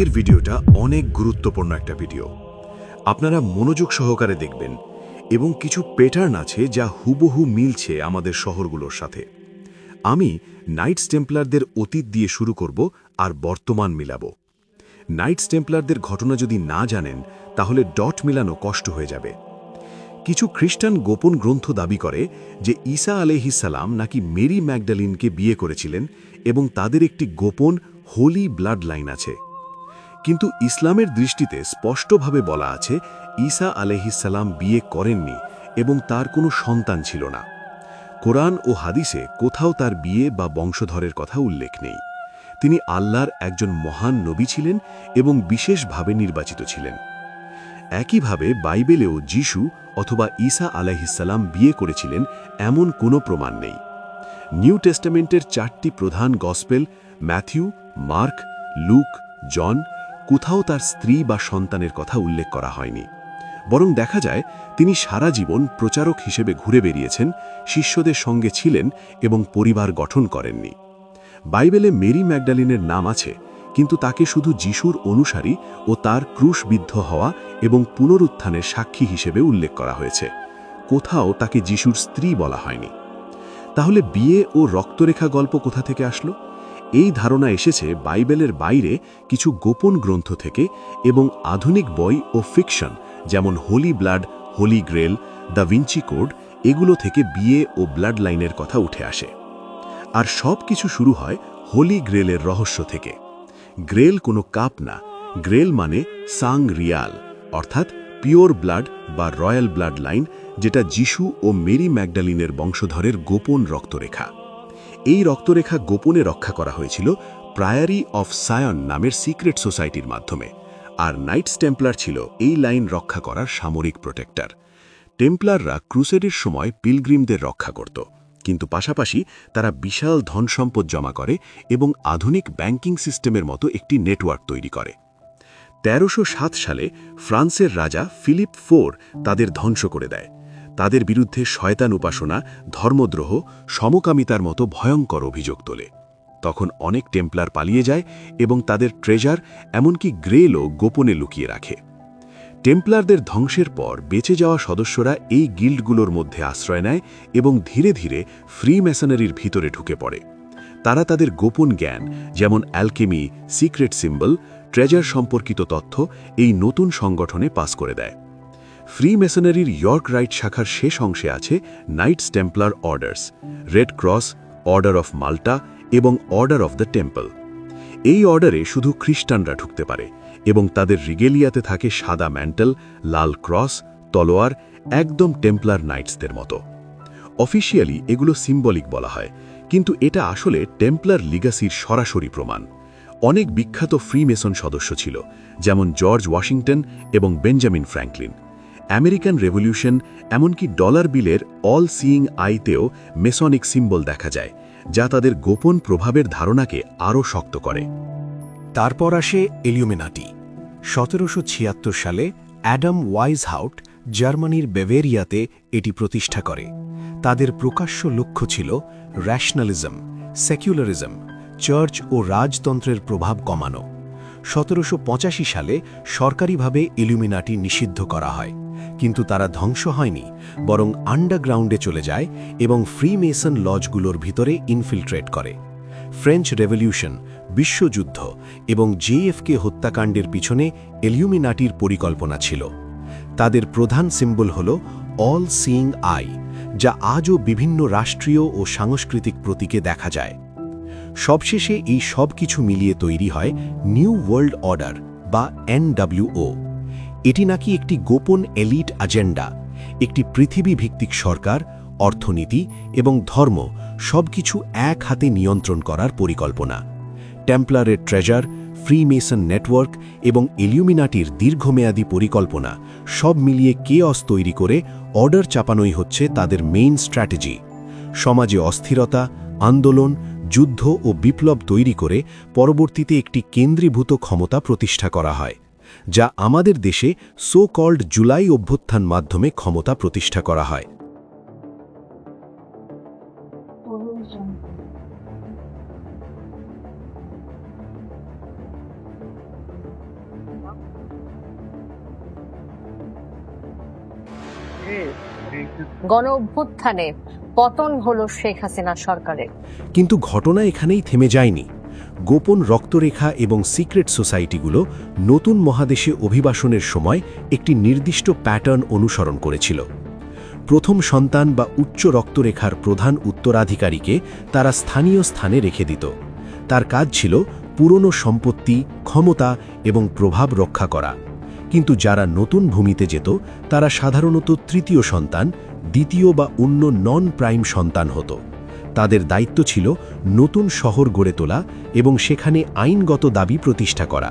আজকের ভিডিওটা অনেক গুরুত্বপূর্ণ একটা ভিডিও। আপনারা মনোযোগ সহকারে দেখবেন এবং কিছু প্যাটার্ন আছে যা হুবহু মিলছে আমাদের শহরগুলোর সাথে। আমি নাইটস টেম্পলারদের অতীত দিয়ে শুরু করব আর বর্তমান মিলাব। নাইটস টেম্পলারদের ঘটনা যদি না জানেন, তাহলে ডট মিলানো কষ্ট হয়ে যাবে। কিছু খ্রিস্টান গোপন গ্রন্থ দাবি করে যে ঈসা আলহিসাল্লাম নাকি মেরি ম্যাগডালিনকে বিয়ে করেছিলেন এবং তাদের একটি গোপন হোলি ব্লাড লাইন আছে। কিন্তু ইসলামের দৃষ্টিতে স্পষ্টভাবে বলা আছে, ঈসা আলহিসাল্লাম বিয়ে করেননি এবং তার কোনো সন্তান ছিল না। কোরআন ও হাদিসে কোথাও তার বিয়ে বা বংশধরের কথা উল্লেখ নেই। তিনি আল্লাহর একজন মহান নবী ছিলেন এবং বিশেষভাবে নির্বাচিত ছিলেন। একইভাবে বাইবেলেও যিশু অথবা ঈসা আলাহিসাল্লাম বিয়ে করেছিলেন এমন কোনো প্রমাণ নেই। নিউ টেস্টামেন্টের চারটি প্রধান gospel, Matthew, Mark, Luke, John কোথাও তার স্ত্রী বা সন্তানের কথা উল্লেখ করা হয়নি। বরং দেখা যায়, তিনি সারা জীবন প্রচারক হিসেবে ঘুরে বেরিয়েছেন শিষ্যদের সঙ্গে ছিলেন এবং পরিবার গঠন করেননি। বাইবেলে মেরি ম্যাগডালিনের নাম আছে, কিন্তু তাকে শুধু যিশুর অনুসারী ও তার ক্রুশবিদ্ধ হওয়া এবং পুনরুত্থানের সাক্ষী হিসেবে উল্লেখ করা হয়েছে। কোথাও তাকে যিশুর স্ত্রী বলা হয়নি। তাহলে বিয়ে ও রক্তরেখা গল্প কোথা থেকে আসলো? এই ধারণা এসেছে বাইবেলের বাইরে কিছু গোপন গ্রন্থ থেকে এবং আধুনিক বই ও ফিকশন, যেমন holy blood, holy grail, Da Vinci code, এগুলো থেকে বিয়ে ও ব্লাড লাইনের কথা উঠে আসে। আর সব কিছু শুরু হয় হোলি গ্রেলের রহস্য থেকে। গ্রেল কোনো কাপ না, গ্রেল মানে সাং রিয়াল, অর্থাৎ পিওর ব্লাড বা রয়্যাল ব্লাড লাইন যেটা যিশু ও মেরি ম্যাগডালিনের বংশধরের গোপন রক্তরেখা। এই রক্তরেখা গোপনে রক্ষা করা হয়েছিল প্রায়ারি অফ সায়ন নামের সিক্রেট সোসাইটির মাধ্যমে, আর নাইটস টেম্পলার ছিল এই লাইন রক্ষা করার সামরিক প্রোটেক্টর। টেম্পলাররা ক্রুসেডের সময় পিলগ্রিমদের রক্ষা করত, কিন্তু পাশাপাশি তারা বিশাল ধনসম্পদ জমা করে এবং আধুনিক ব্যাংকিং সিস্টেমের মতো একটি নেটওয়ার্ক তৈরি করে। তেরোশো সালে ফ্রান্সের রাজা ফিলিপ ফোর তাদের ধ্বংস করে দেয়। তাদের বিরুদ্ধে শয়তান উপাসনা, ধর্মদ্রোহ, সমকামিতার মতো ভয়ঙ্কর অভিযোগ তোলে। তখন অনেক টেম্পলার পালিয়ে যায় এবং তাদের ট্রেজার, এমনকি গ্রেলও গোপনে লুকিয়ে রাখে। টেম্পলারদের ধ্বংসের পর বেঁচে যাওয়া সদস্যরা এই গিল্ডগুলোর মধ্যে আশ্রয় নেয় এবং ধীরে ধীরে ফ্রি মেশনারির ভিতরে ঢুকে পড়ে। তারা তাদের গোপন জ্ঞান, যেমন অ্যালকেমি, সিক্রেট সিম্বল, ট্রেজার সম্পর্কিত তথ্য এই নতুন সংগঠনে পাস করে দেয়। ফ্রি মেশনারির ইয়র্ক রাইট শাখার শেষ অংশে আছে Knights Templar orders Red Cross order of Malta এবং অর্ডার অফ দ্য টেম্পল এই অর্ডারে শুধু খ্রিস্টানরা ঢুকতে পারে এবং তাদের রিগেলিয়াতে থাকে সাদা ম্যান্টেল, লাল ক্রস, তলোয়ার, একদম টেম্পলার নাইটসদের মতো। অফিসিয়ালি এগুলো সিম্বলিক বলা হয়, কিন্তু এটা আসলে টেম্পলার লিগাসির সরাসরি প্রমাণ। অনেক বিখ্যাত ফ্রি মেসন সদস্য ছিল, যেমন জর্জ ওয়াশিংটন এবং বেঞ্জামিন ফ্র্যাঙ্কলিন আমেরিকান রেভলিউশন, এমনকি ডলার বিলের অল সিইং আইতেও মেসনিক সিম্বল দেখা যায়, যা তাদের গোপন প্রভাবের ধারণাকে আরও শক্ত করে। তারপর আসে এলিউমিনাটি। সতেরোশো ছিয়াত্তর সালে অ্যাডাম ওয়াইজহাউট জার্মানির বেভেরিয়াতে এটি প্রতিষ্ঠা করে। তাদের প্রকাশ্য লক্ষ্য ছিল র্যাশনালিজম, সেকুলারিজম, চার্চ ও রাজতন্ত্রের প্রভাব কমানো। সতেরোশো পঁচাশি সালে সরকারিভাবে ইলুমিনাটি নিষিদ্ধ করা হয়। কিন্তু তারা ধ্বংস হয়নি, বরং আন্ডারগ্রাউন্ডে চলে যায় এবং ফ্রি মেসন লজগুলোর ভিতরে ইনফিল্ট্রেট করে। ফ্রেঞ্চ রেভলিউশন বিশ্বযুদ্ধ এবং জেএফকে হত্যাকাণ্ডের পিছনে এলিউমিনাটির পরিকল্পনা ছিল। তাদের প্রধান সিম্বল হল অল সিইং আই যা আজও বিভিন্ন রাষ্ট্রীয় ও সাংস্কৃতিক প্রতীকে দেখা যায়। সবশেষে এই সব কিছু মিলিয়ে তৈরি হয় নিউ ওয়ার্ল্ড অর্ডার বা এনডব্লিউও এটি নাকি একটি গোপন এলিট আজেন্ডা একটি পৃথিবী ভিত্তিক সরকার, অর্থনীতি এবং ধর্ম সবকিছু এক হাতে নিয়ন্ত্রণ করার পরিকল্পনা। টেম্পলারের ট্রেজার, ফ্রিমেসন নেটওয়ার্ক এবং এলিউমিনাটির দীর্ঘমেয়াদী পরিকল্পনা সব মিলিয়ে কেঅস তৈরি করে অর্ডার চাপানোই হচ্ছে তাদের মেইন স্ট্র্যাটেজি। সমাজে অস্থিরতা, আন্দোলন, যুদ্ধ ও বিপ্লব তৈরি করে পরবর্তীতে একটি কেন্দ্রীভূত ক্ষমতা প্রতিষ্ঠা করা হয়। যা আমাদের দেশে সো কল্ড জুলাই অভ্যুত্থান মাধ্যমে ক্ষমতা প্রতিষ্ঠা করা হয়। গণ অভ্যুত্থানে পতন হলো শেখ হাসিনা সরকারের। কিন্তু ঘটনা এখানেই থেমে যায়নি। গোপন রক্তরেখা এবং সিক্রেট সোসাইটিগুলো নতুন মহাদেশে অভিবাসনের সময় একটি নির্দিষ্ট প্যাটার্ন অনুসরণ করেছিল। প্রথম সন্তান বা উচ্চ রক্তরেখার প্রধান উত্তরাধিকারীকে তারা স্থানীয় স্থানে রেখে দিত। তার কাজ ছিল পুরনো সম্পত্তি, ক্ষমতা এবং প্রভাব রক্ষা করা। কিন্তু যারা নতুন ভূমিতে যেত, তারা সাধারণত তৃতীয় সন্তান, দ্বিতীয় বা অন্য নন প্রাইম সন্তান হতো। তাদের দায়িত্ব ছিল নতুন শহর গড়ে তোলা এবং সেখানে আইনগত দাবি প্রতিষ্ঠা করা।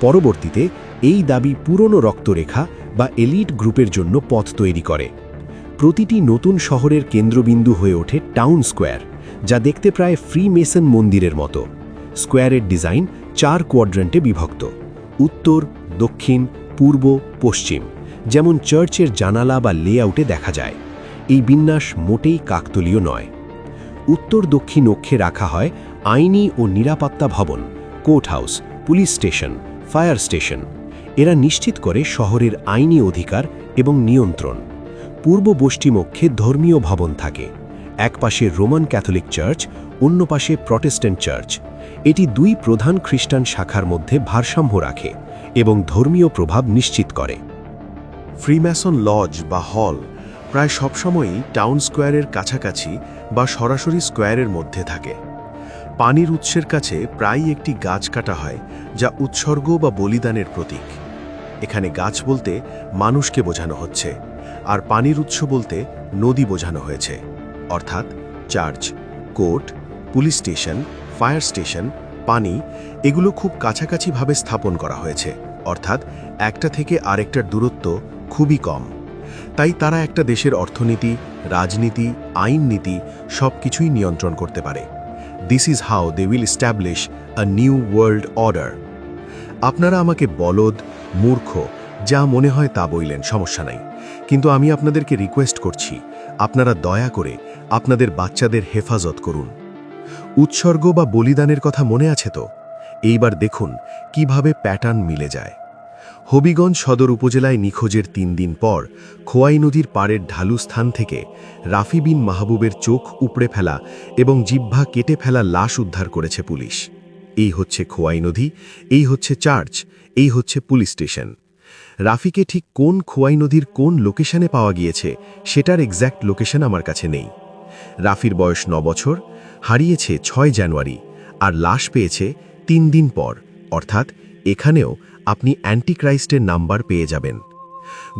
পরবর্তীতে এই দাবি পুরনো রক্তরেখা বা এলিট গ্রুপের জন্য পথ তৈরি করে। প্রতিটি নতুন শহরের কেন্দ্রবিন্দু হয়ে ওঠে টাউন স্কোয়ার, যা দেখতে প্রায় ফ্রি মেসন মন্দিরের মতো। স্কোয়ারের ডিজাইন চার কোয়াড্রেন্টে বিভক্ত, উত্তর, দক্ষিণ, পূর্ব, পশ্চিম, যেমন চার্চের জানালা বা লেআউটে দেখা যায়। এই বিন্যাস মোটেই কাকতলীয় নয়। উত্তর দক্ষিণ অক্ষে রাখা হয় আইনি ও নিরাপত্তা ভবন, court house, police station, fire station. এরা নিশ্চিত করে শহরের আইনি অধিকার এবং নিয়ন্ত্রণ। পূর্ব পশ্চিমক্ষে ধর্মীয় ভবন থাকে। এক পাশে রোমান ক্যাথলিক চার্চ, অন্য পাশে প্রটেস্ট্যান্ট চার্চ। এটি দুই প্রধান খ্রিস্টান শাখার মধ্যে ভারসাম্য রাখে এবং ধর্মীয় প্রভাব নিশ্চিত করে। ফ্রিম্যাসন লজ বা হল প্রায় সবসময়ই টাউন স্কোয়ারের কাছাকাছি বা সরাসরি স্কোয়ারের মধ্যে থাকে। পানির উৎসের কাছে প্রায়ই একটি গাছ কাটা হয়, যা উৎসর্গ বা বলিদানের প্রতীক। এখানে গাছ বলতে মানুষকে বোঝানো হচ্ছে, আর পানির উৎস বলতে নদী বোঝানো হয়েছে। অর্থাৎ church, court, police station, fire station, পানি এগুলো খুব কাছাকাছিভাবে স্থাপন করা হয়েছে। অর্থাৎ একটা থেকে আরেকটার দূরত্ব খুবই কম। তাই তারা একটা দেশের অর্থনীতি, রাজনীতি, আইন নীতি সব কিছুই নিয়ন্ত্রণ করতে পারে। This is how they will establish a new world order আপনারা আমাকে বলদ, মূর্খ, যা মনে হয় তা বইলেন, সমস্যা নাই। কিন্তু আমি আপনাদেরকে রিকোয়েস্ট করছি, আপনারা দয়া করে আপনাদের বাচ্চাদের হেফাজত করুন। উৎসর্গ বা বলিদানের কথা মনে আছে তো? এইবার দেখুন কীভাবে প্যাটার্ন মিলে যায়। হবিগঞ্জ সদর উপজেলায় নিখোঁজের তিন দিন পর খোয়াই নদীর পাড়ের ঢালু স্থান থেকে রাফি বিন মাহবুবের চোখ উপড়ে ফেলা এবং জিহ্বা কেটে ফেলা লাশ উদ্ধার করেছে পুলিশ। এই হচ্ছে খোয়াই নদী, এই হচ্ছে চার্চ, এই হচ্ছে পুলিশ স্টেশন। রাফিকে ঠিক কোন খোয়াই নদীর কোন লোকেশনে পাওয়া গিয়েছে সেটার এক্স্যাক্ট লোকেশন আমার কাছে নেই। রাফির বয়স ন বছর, হারিয়েছে ছয় জানুয়ারি, আর লাশ পেয়েছে তিন দিন পর, অর্থাৎ এখানেও আপনি অ্যান্টিক্রাইস্টের নাম্বার পেয়ে যাবেন।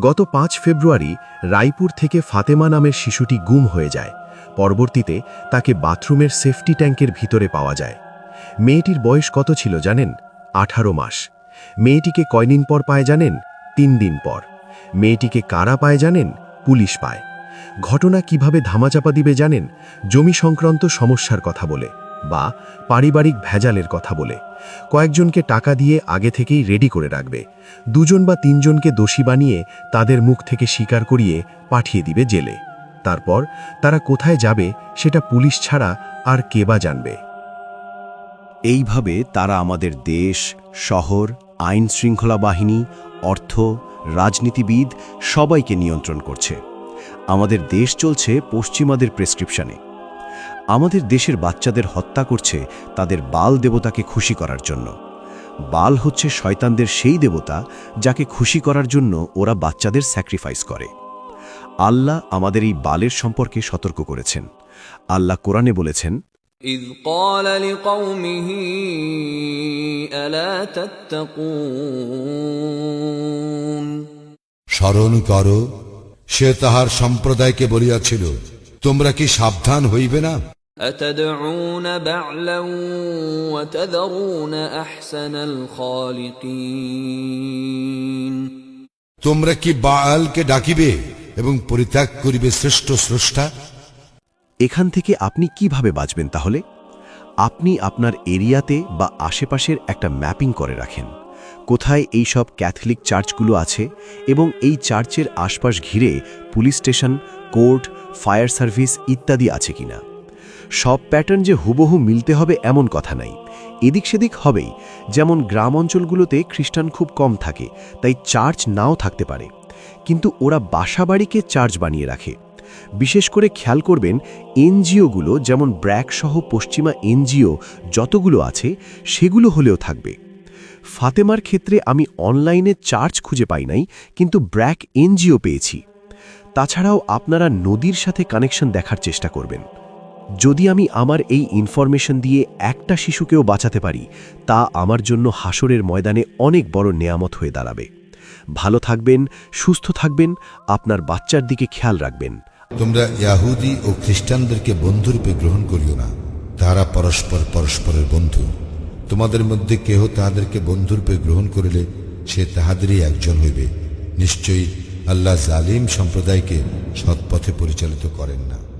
গত পাঁচ ফেব্রুয়ারি রায়পুর থেকে ফাতেমা নামের শিশুটি গুম হয়ে যায়। পরবর্তীতে তাকে বাথরুমের সেফটি ট্যাঙ্কের ভিতরে পাওয়া যায়। মেয়েটির বয়স কত ছিল জানেন? আঠারো মাস। মেয়েটিকে কয়দিন পর পায় জানেন? তিন দিন পর। মেয়েটিকে কারা পায় জানেন? পুলিশ পায়। ঘটনা কীভাবে ধামাচাপা দিবে জানেন? জমি সংক্রান্ত সমস্যার কথা বলে। বা পারিবারিক ভেজালের কথা বলে। কয়েকজনকে টাকা দিয়ে আগে থেকেই রেডি করে রাখবে। দুজন বা তিনজনকে দোষী বানিয়ে তাদের মুখ থেকে স্বীকার করিয়ে পাঠিয়ে দিবে জেলে। তারপর তারা কোথায় যাবে সেটা পুলিশ ছাড়া আর কে বা জানবে। এইভাবে তারা আমাদের দেশ, শহর, আইন শৃঙ্খলা বাহিনী, অর্থ, রাজনীতিবিদ সবাইকে নিয়ন্ত্রণ করছে। আমাদের দেশ চলছে পশ্চিমাদের প্রেসক্রিপশনে। আমাদের দেশের বাচ্চাদের হত্যা করছে তাদের বাল দেবতাকে খুশি করার জন্য বাল হচ্ছে শয়তানদের সেই দেবতা যাকে খুশি করার জন্য ওরা বাচ্চাদের স্যাক্রিফাইস করে আল্লাহ আমাদের এই বালের সম্পর্কে সতর্ক করেছেন আল্লাহ কোরআনে বলেছেন إذ قال لقومه ألا تتقون স্মরণ কর সে তাহার সম্প্রদায়কে বলিয়াছিল তোমরা কি সাবধান হইবে না أتدعون بعلا وتذرون أحسن الخالقين তোমরা কি বাআলকে ডাকিবে এবং পরিত্যাগ করিবে শ্রেষ্ঠ স্রষ্টা এখান থেকে আপনি কিভাবে বাঁচবেন তাহলে আপনি আপনার এরিয়াতে বা আশেপাশের একটা ম্যাপিং করে রাখেন কোথায় এই সব ক্যাথলিক চার্চগুলো আছে এবং এই চার্চের আশপাশ ঘিরে police station court, fire service ইত্যাদি আছে কিনা। সব প্যাটার্ন যে হুবহু মিলতে হবে এমন কথা নাই। এদিক সেদিক হবেই, যেমন গ্রাম অঞ্চলগুলোতে খ্রিস্টান খুব কম থাকে, তাই চার্চ নাও থাকতে পারে। কিন্তু ওরা বাসাবাড়িকে চার্চ বানিয়ে রাখে। বিশেষ করে খেয়াল করবেন, এনজিওগুলো, যেমন ব্র্যাক সহ পশ্চিমা এনজিও যতগুলো আছে, সেগুলো হলেও থাকবে। ফাতেমার ক্ষেত্রে আমি অনলাইনে চার্চ খুঁজে পাই নাই, কিন্তু ব্র্যাক এনজিও পেয়েছি। তাছাড়াও আপনারা নদীর সাথে কানেকশন দেখার চেষ্টা করবেন। যদি আমি আমার এই ইনফরমেশন দিয়ে একটা শিশুকেও বাঁচাতে পারি, তা আমার জন্য হাসরের ময়দানে অনেক বড় নেয়ামত হয়ে দাঁড়াবে। ভালো থাকবেন, সুস্থ থাকবেন, আপনার বাচ্চার দিকে খেয়াল রাখবেন। তোমরা ইয়াহুদি ও খ্রিস্টানদেরকে বন্ধুরূপে গ্রহণ করিও না। তারা পরস্পর পরস্পরের বন্ধু। তোমাদের মধ্যে কেহ তাহাদেরকে বন্ধুরূপে গ্রহণ করিলে সে তাহাদেরই একজন হইবে। নিশ্চয়ই আল্লাহ জালিম সম্প্রদায়কে সৎপথে পরিচালিত করেন না।